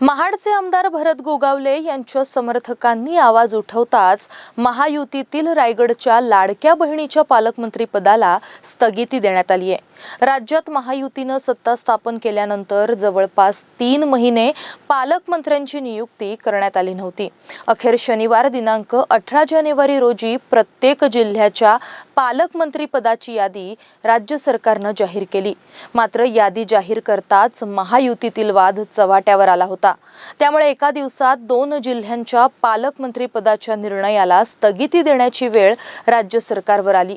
महाडचे आमदार भरत गोगावले यांच्या समर्थकांनी आवाज उठवताच महायुतीतील रायगडच्या लाडक्या बहिणीच्या पालकमंत्रीपदाला स्थगिती देण्यात आली आहे. राज्यात महायुतीनं सत्ता स्थापन केल्यानंतर जवळपास तीन महिने पालकमंत्र्यांची नियुक्ती करण्यात आली नव्हती. अखेर शनिवार दिनांक अठरा जानेवारी रोजी प्रत्येक जिल्ह्याच्या पालकमंत्री पदाची यादी राज्य सरकारनं जाहीर केली. मात्र यादी जाहीर करताच महायुतीतील वाद चव्हाट्यावर आला होता. त्यामुळे एका दिवसात दोन जिल्ह्यांच्या पालकमंत्री पदाच्या निर्णयाला स्थगिती देण्याची वेळ राज्य सरकारवर आली.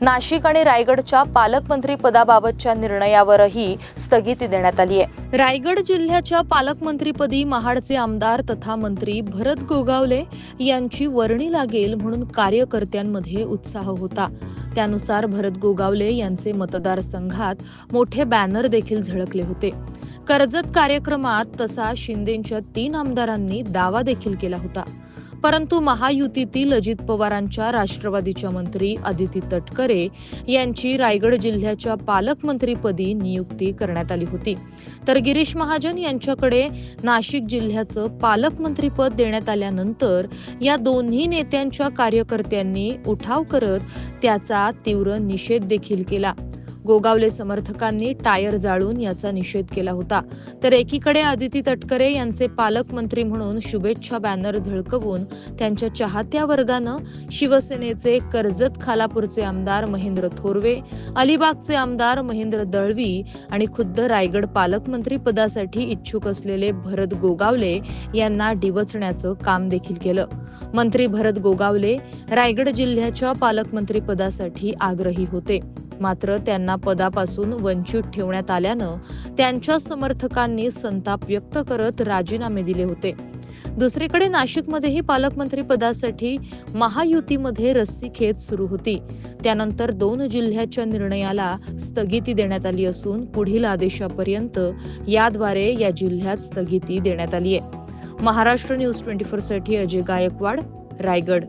नाशिक आणि रायगडच्या पालकमंत्री पदाबाबतच्या निर्णयावरही स्थगिती देण्यात आली आहे रायगड जिल्ह्याच्या पालकमंत्रीपदी महाडचे आमदार तथा मंत्री भरत गोगावले यांची वर्णी लागेल म्हणून कार्यकर्त्यांमध्ये उत्साह होता. त्यानुसार भरत गोगावले यांचे मतदारसंघात मोठे बॅनर देखील झळकले होते. कर्जत कार्यक्रमात तसा शिंदेच्या तीन आमदारांनी दावा देखील केला होता. परंतु महायुतीतील अजित पवारांच्या राष्ट्रवादीच्या मंत्री अदिती तटकरे यांची रायगड जिल्ह्याच्या पालकमंत्रीपदी नियुक्ती करण्यात आली होती. तर गिरीश महाजन यांच्याकडे नाशिक जिल्ह्याचं पालकमंत्रीपद देण्यात आल्यानंतर या दोन्ही नेत्यांच्या कार्यकर्त्यांनी उठाव करत त्याचा तीव्र निषेध देखील केला. गोगावले समर्थकांनी टायर जाळून याचा निषेध केला होता. तर एकीकडे आदिती तटकरे यांचे पालकमंत्री म्हणून शुभेच्छा बॅनर झळकवून त्यांच्या चाहत्या वर्गानं शिवसेनेचे कर्जत खालापूरचे आमदार महेंद्र थोरवे अलिबागचे आमदार महेंद्र दळवी आणि खुद्द रायगड पालकमंत्री पदासाठी इच्छुक असलेले भरत गोगावले यांना डिवचण्याचं काम देखील केलं. मंत्री भरत गोगावले रायगड जिल्ह्याच्या पालकमंत्री पदासाठी आग्रही होते. मात्र त्यांना पदापासून वंचित ठेवण्यात आल्यानं त्यांच्या समर्थकांनी संताप व्यक्त करत राजीनामे दिले होते. दुसरीकडे नाशिकमध्येही पालकमंत्री पदासाठी महायुतीमध्ये रस्सीखेच सुरू होती. त्यानंतर दोन जिल्ह्याच्या निर्णयाला स्थगिती देण्यात आली असून पुढील आदेशापर्यंत याद्वारे या जिल्ह्यात स्थगिती देण्यात आली आहे महाराष्ट्र न्यूज ट्वेंटी फोरसाठी अजय गायकवाड रायगड.